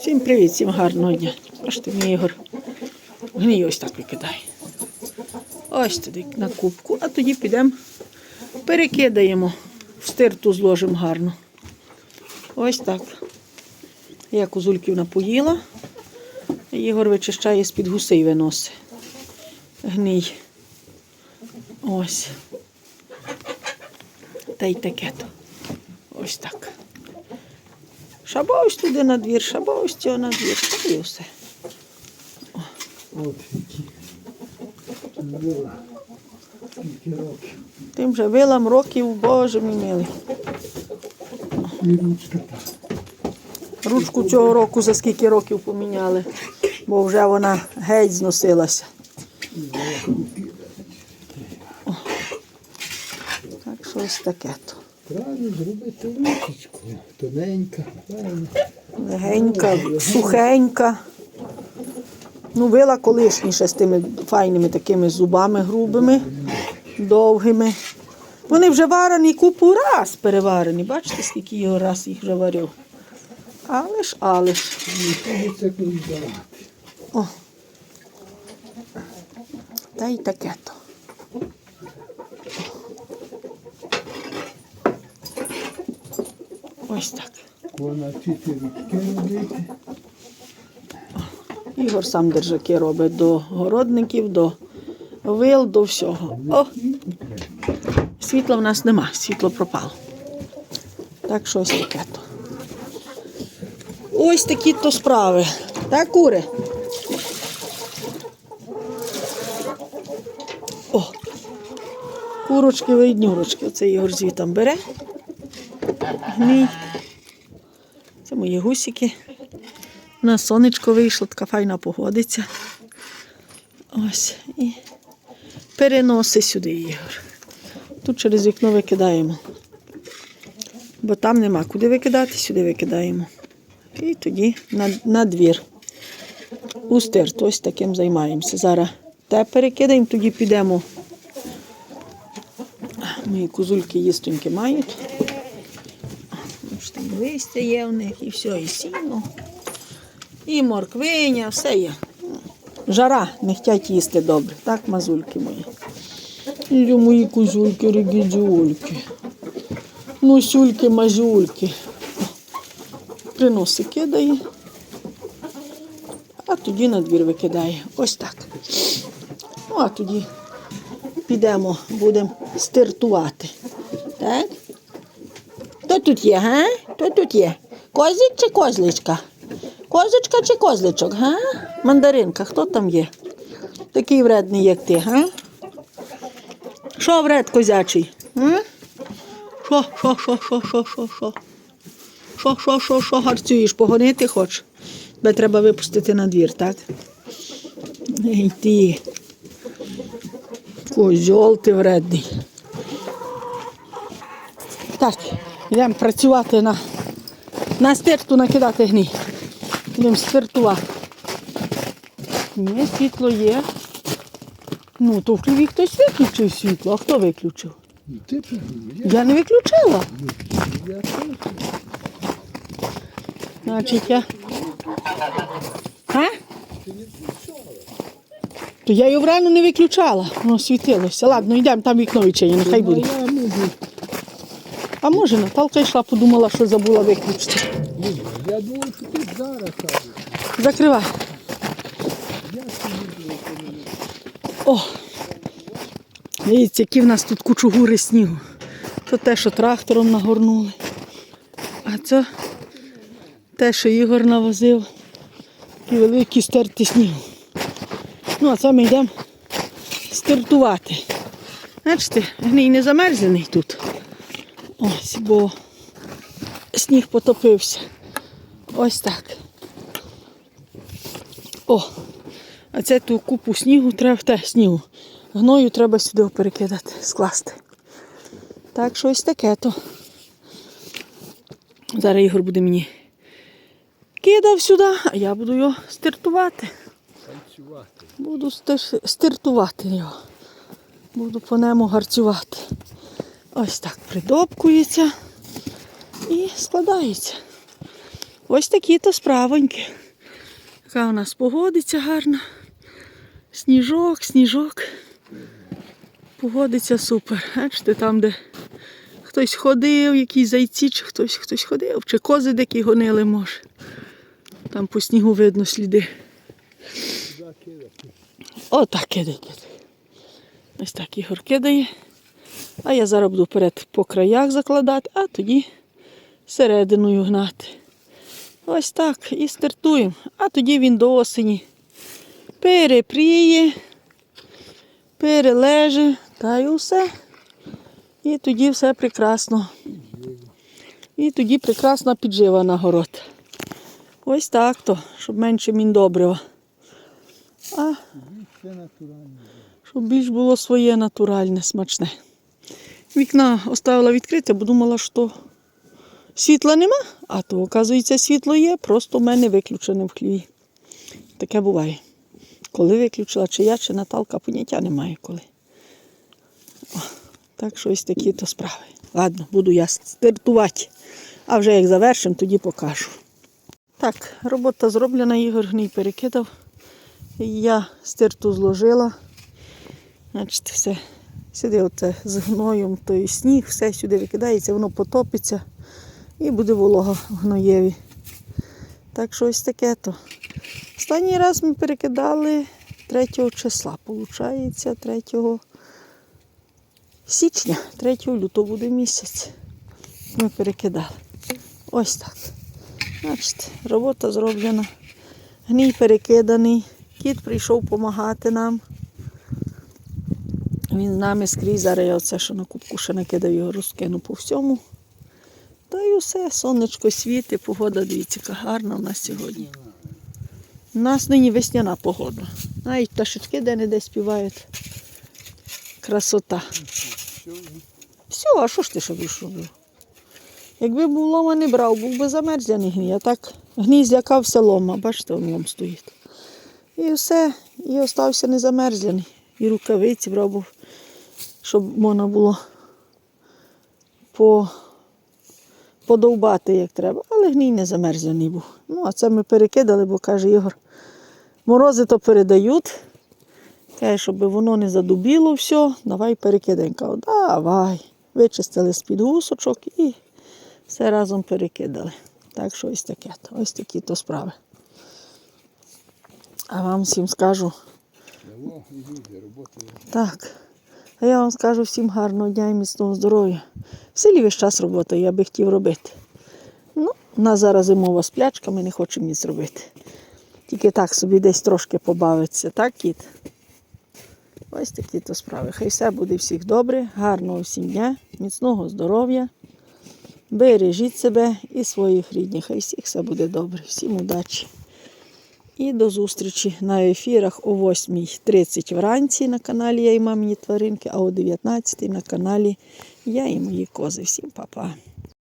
Всім привіт, всім гарного дня. Бачите, мій Ігор гній ось так викидає. Ось туди на кубку, а тоді підемо, перекидаємо, в стирту зложимо гарно. Ось так. Я козульків напоїла. Ігор вичищає з-під гусей виносить. Гній. Ось. Та й таке то. Ось так. Шаба туди на двір, шаба цього на двір. Та і все. От. Тим же вилам років, боже мій милий. Ручку цього року за скільки років поміняли, бо вже вона геть зносилася. Так що ось таке то. Правильно зробити ручечку. Тоненька, правильно. Легенька, сухенька. Ну, вила колишніше з тими файними такими зубами грубими, довгими. Вони вже варені купу раз переварені. Бачите, скільки його раз їх вже варив. Але ж, але ж. О. Та й таке то. Ось так. Вона робити. Ігор сам держаки робить до городників, до вил, до всього. О, світла в нас нема, світло пропало. Так що ось таке то. Ось такі то справи. Так, кури? О, курочки виднюрочки. Оце Ігор звітом бере. Гній. Це мої гусики. На сонечко вийшло, така файна погодиться. Ось. І переноси сюди Ігор. Тут через вікно викидаємо. Бо там нема куди викидати, сюди викидаємо. І тоді на, на двір. У ось таким займаємося. Зараз те перекидаємо, тоді підемо. Мої козульки їстоньки мають. Листя є в них, і все, і сіно. І морквиня, все є. Жара, не хочуть їсти добре. Так, мазульки мої. І мої козульки, регідюльки. Ну, сюльки, мазюльки. Приноси кидає, а тоді на двір викидає. Ось так. Ну, а тоді підемо, будемо стартувати. Так? Хто тут є, га? Хто тут є? Козик чи козличка? Козочка чи козличок, га? Мандаринка, хто там є? Такий вредний, як ти, га? Що вред козячий? Що, що, що, що, що, що, що? Що, що, що, що гарцюєш? Погонити хочеш? Тебе треба випустити на двір, так? Ей ти. Козьол ти вредний. Так, йдемо працювати на, на стирту накидати гній. Йдемо стартувати. Ні, світло є. Ну, то в хліві хтось виключив світло. А хто виключив? Ну, ти я, не виключила. Значить, я. А? То я його рано не виключала, воно світилося. Ладно, йдемо, там вікно відчинено, нехай буде. А може, Наталка йшла, подумала, що забула виключити. Я думав, що ти зараз. Закривай. О! Дивіться, які в нас тут кучугури снігу. То те, що трактором нагорнули. А це те, що Ігор навозив. Такі великі стерті снігу. Ну, а це ми йдемо стартувати. Бачите, гній не замерзлений тут. Ось, бо сніг потопився. Ось так. О! А це ту купу снігу треба те снігу. Гною треба сюди перекидати, скласти. Так що ось таке то. Зараз Ігор буде мені кидав сюди, а я буду його танцювати. Буду стир- стиртувати його. Буду по ньому гарцювати. Ось так придобкується і складається. Ось такі то справоньки. Яка у нас погодиться гарна. Сніжок, сніжок. Погодиться супер. Бачите, там, де хтось ходив, якісь зайці, чи хтось хтось ходив, чи кози деякі гонили, може. Там по снігу видно сліди. Отак кидай. Ось так Ігор кидає. А я зараз буду вперед по краях закладати, а тоді серединою гнати. Ось так. І стартуємо. А тоді він до осені перепріє, перележе, та й усе. І тоді все прекрасно. І тоді прекрасна піджива на город. Ось так то, щоб менше міндобрива. А щоб більш було своє натуральне, смачне. Вікна оставила відкрите, бо думала, що світла нема, а то, оказується, світло є, просто в мене виключене в хліві. Таке буває. Коли виключила, чи я, чи Наталка, поняття немає коли. О, так що ось такі то справи. Ладно, буду я стартувати. А вже як завершимо, тоді покажу. Так, робота зроблена, Ігор гній перекидав. Я стирту зложила. Значить, все. Сюди оце з гноєм, той сніг, все сюди викидається, воно потопиться і буде волога в гноєві. Так що ось таке то. Останній раз ми перекидали 3 числа, виходить, 3 січня, 3 лютого буде місяць. Ми перекидали. Ось так. Значить, робота зроблена. Гній перекиданий. Кіт прийшов допомагати нам. Він з нами скрізь. Зараз я оце, що на кубку ще накидав його розкину по всьому. Та й усе, сонечко світить, погода, дивіться, яка гарна у нас сьогодні. У нас нині весняна погода. Навіть пташечки де-не-де співають. Красота. Все, а що ж ти ще будеш робив? Якби був лома не брав, був би замерзляний гній. А так гній злякався лома, бачите, он лом стоїть. І все, і остався незамерзляний. І рукавиці брав, щоб можна було по, подовбати як треба. Але гній не замерзляний був. Ну, а це ми перекидали, бо каже Ігор, морози то передають. Каже, щоб воно не задубіло все, давай перекидаємо. Кажу, давай. Вичистили з-під гусочок і все разом перекидали. Так що ось таке. Ось такі то справи. А вам всім скажу, є. так. А я вам скажу всім гарного дня і міцного здоров'я. В селі весь час робота, я би хотів робити. Ну, у нас зараз зимова сплячка, ми не хочемо ніц робити. Тільки так собі десь трошки побавитися, так, кіт? Ось такі то справи. Хай все буде всіх добре, гарного всім дня, міцного здоров'я. Бережіть себе і своїх рідних. Хай всіх все буде добре. Всім удачі. І до зустрічі на ефірах о 8.30 вранці на каналі Я і мамині тваринки, а о 19.00 на каналі Я і мої кози. Всім па-па.